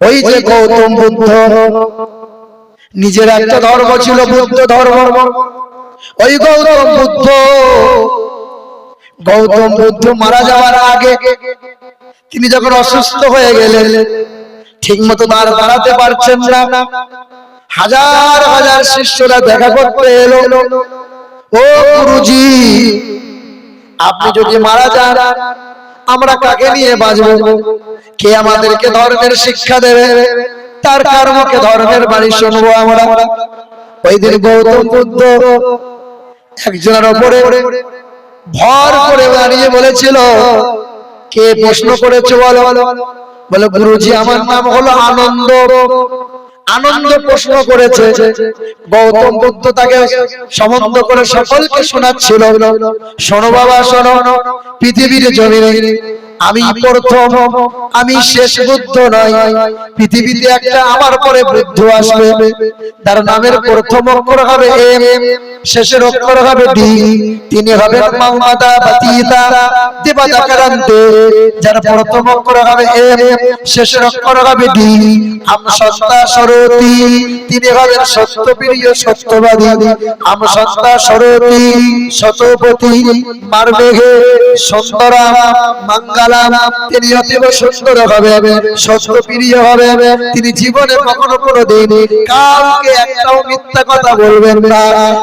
ওই যে গৌতম বুদ্ধ। নিজের একটা ধর্ম ছিল বুদ্ধ ধর্ম। ওই গৌতম বুদ্ধ। গৌতম বুদ্ধ মারা যাওয়ার আগে তিনি যখন অসুস্থ হয়ে গেলেন ঠিক মতো দাঁড় দাঁড়াতে পারছেন না। হাজার হাজার শিষ্যরা দেখা করতে এলো। ও গুরুজি, আপনি যদি মারা যান, আমরা কাকে নিয়ে বাঁচব? কে আমাদেরকে ধর্মের শিক্ষা দেবে? তার কর্মকে ধর্মের বাড়ি শুনব আমরা? ওই দিন গৌতম বুদ্ধ একজনের ওপরে ভর করে দাঁড়িয়ে বলেছিল, কে প্রশ্ন করেছে বলো? বলে, গুরুজি, আমার নাম হলো আনন্দ। আনন্দ প্রশ্ন করেছে। গৌতম বুদ্ধ তাকে সম্বন্ধ করে সকলকে শোনাচ্ছিল। শোনো বাবা, শোনো। পৃথিবীর জমিনে আমি প্রথম, আমি শেষ বুদ্ধ নয় পৃথিবীতে একটা আমার পরে বুদ্ধ আসবে। তার নামের প্রথম অক্ষর হবে এম। শেষের অক্ষর হবে ডি তিনি হবেন যার প্রথম অক্ষর হবে শেষের অক্ষর হবে ডি আম সরতি, তিনি সত্যবাদী। আম সরতি শতপতি মঙ্গলাম। তিনি অতীব সুন্দর হবে, সত্যপ্রিয় হবে। তিনি জীবনে কখনো কোনো দিন কাউকে একটাও মিথ্যা কথা বলবেন না।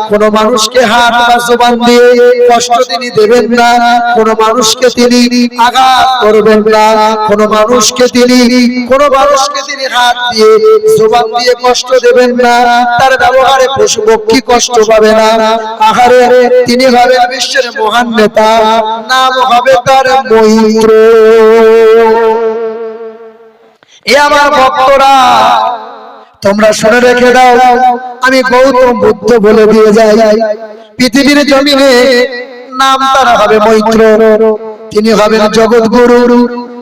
কোনো মানুষকে হাত বা জবান দিয়ে কষ্ট তিনি দেবেন না, কোনো মানুষকে তিনি আঘাত করবেন না, কোনো মানুষকে তিনি, কোনো মানুষকে তিনি হাত দিয়ে জবান দিয়ে কষ্ট দেবেন না, তার ব্যবহারে পশু পক্ষী কষ্ট পাবে না। আহারে, তিনি হবেন বিশ্বের মহান নেতা, নাম হবে তার মৈত্র। এ আমার ভক্তরা তোমরা শুনে রেখে দাও, আমি গৌতম বুদ্ধ বলে দিয়ে যাই। পৃথিবীর জমিনে নাম তার হবে মৈত্র, তিনি হবেন জগৎ গুরু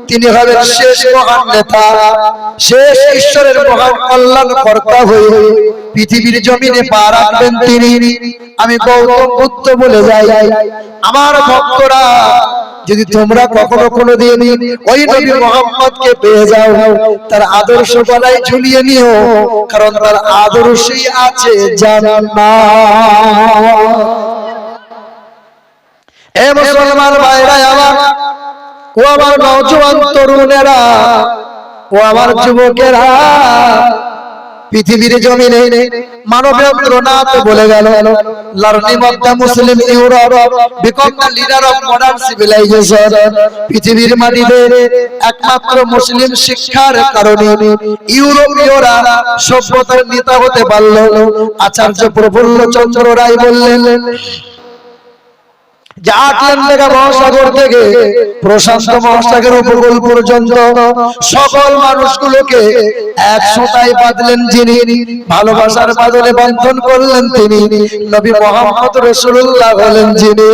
তিনি হবেন শেষ মহান নেতা, শেষ ঈশ্বরের মহান কল্যাণ কর্তা হয়ে পৃথিবীর জমিনে পা রাখবেন তিনি। আমি গৌতম বুদ্ধ বলে যাই। আমার ভক্তরা যদি তোমরা কখনো কোনো দিন ওই নবী মোহাম্মদকে পেয়ে যাও, তার আদর্শ গলায় ঝুলিয়ে নিও, কারণ তার আদর্শই আছে এ মুসলমান ভাইরা, আমার, ও আমার নওজোয়ান তরুণেরা, ও আমার যুবকেরা পৃথিবীর জমিনে মানবেন্দ্রনাথ বলে গেল। Learning of Muslim Europe become leader of modern civilization পৃথিবীর মাটিতে একমাত্র মুসলিম শিক্ষার কারণে ইউরোপীয়রা সভ্যতার নেতা হতে পারল। আচার্য প্রফুল্ল চন্দ্র রায় বললেন যে আটলান্টিকা মহাসাগর থেকে প্রশান্ত মহাসাগর উপকূল পর্যন্ত সকল মানুষগুলোকে বাঁধলেন যিনি। ভালোবাসার বাদলে বন্ধন করলেন তিনি। নবী মোহাম্মদ রসুল্লাহ হলেন যিনি।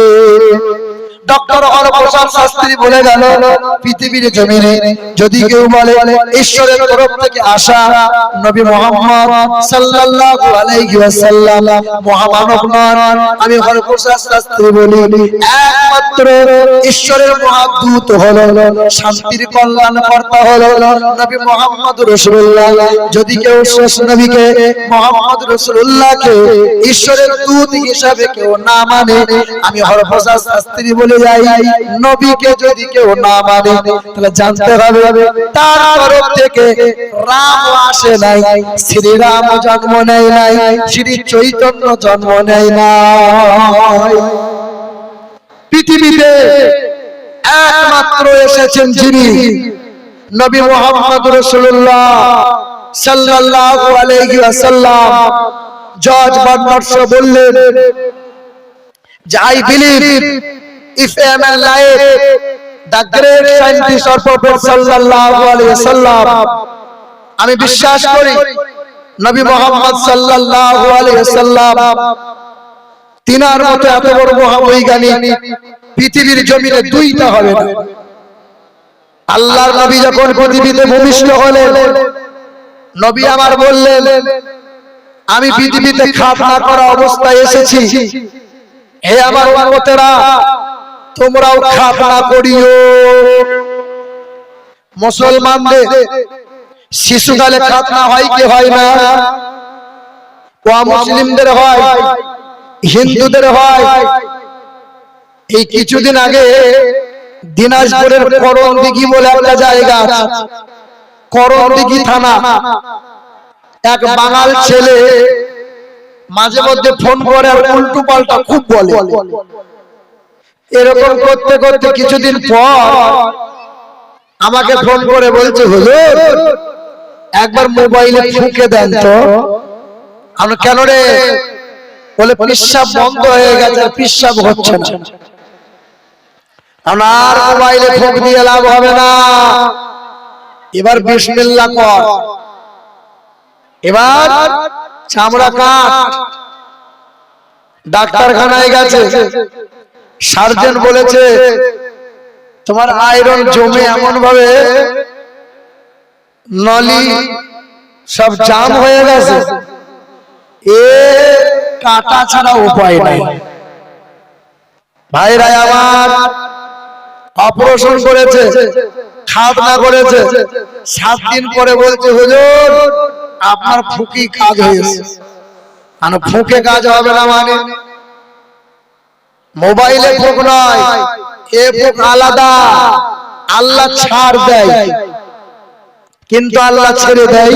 একমাত্র ঈশ্বরের মহাদূত হলো, শান্তির কল্যাণ কর্তা হলো নবী মোহাম্মদ রাসূলুল্লাহ। যদি কেউ শেষ নবীকে, মোহাম্মদ রাসূলুল্লাহকে, ঈশ্বরের দূত হিসাবে কেউ না মানে আমি হরপ্রসাদ শাস্ত্রী বলে যাই। নবীকে যদি কেউ না মানে তাহলে জানতে হবে। তার তরফ থেকে রাম আসে নাই, শ্রীরাম জন্ম নেয় নাই, শ্রী চৈতন্য জন্ম নেয় নাই। পৃথিবীতে একমাত্র এসেছেন যিনি নবী মোহাম্মদ রসুল্লাহ সাল্লাল্লাহু আলাইহি ওয়াসাল্লাম। জর্জ বার্নার্স বললেন, যে I believe if I am alive, the great scientist or prophet sallallahu আমি বিশ্বাস করি নবী মোহাম্মদ সাল্লাল্লাহু আলাইহি ওয়াসাল্লাম তিনার মতো এত বড় মহাবৈজ্ঞানিক পৃথিবীর জমিনে দুইটা হবে না। আল্লাহর নবী যখন পৃথিবীতে ভূমিষ্ঠ হলেন নবী আমার বললেন আমি পৃথিবীতে খাপ না করা অবস্থায় এসেছি। হে আমার উম্মতেরা তোমরাও খাপ না করিও। মুসলমানদের শিশুকালে খাতনা হয় কি হয় না? ও মুসলিমদের হয়, হিন্দুদের হয়। এই কিছুদিন আগে দিনাজপুরের করণ দিঘি বলে একটা জায়গা আছে। করণ দিঘি থানা। এক বাঙাল ছেলে মাঝে মধ্যে ফোন করে আর উল্টো পাল্টা খুব বলে। এরকম করতে করতে কিছুদিন পর আমাকে ফোন করে বলছে হুজুর একবার মোবাইলে ফুঁকে দেন তো। আমরা কেন রে? বলে পিসাব বন্ধ হয়ে গেছে পিসাব হচ্ছে না। আমরা আর মোবাইলে ফুঁক দিয়ে লাভ হবে না। এবার বিসমিল্লাহ কর। এবার চামড়া কাট। ডাক্তারখানায় গেছে। সার্জন বলেছে তোমার আয়রন জমে এমন ভাবে নলি সব জাম হয়ে গেছে। এ কাটা ছাড়া উপায় নাই। ভাইরা আমার অপারেশন করেছে খাতনা করেছে সাত দিন পরে বলছে হুজুর আপনার ফুকি কাজ হয়েছে। ফুকে কাজ হবে না মানে। মোবাইলে ফোক নয় এ ফুক আলাদা। আল্লাহ ছাড় দেয়। কিন্তু আল্লাহ ছেড়ে দেয়।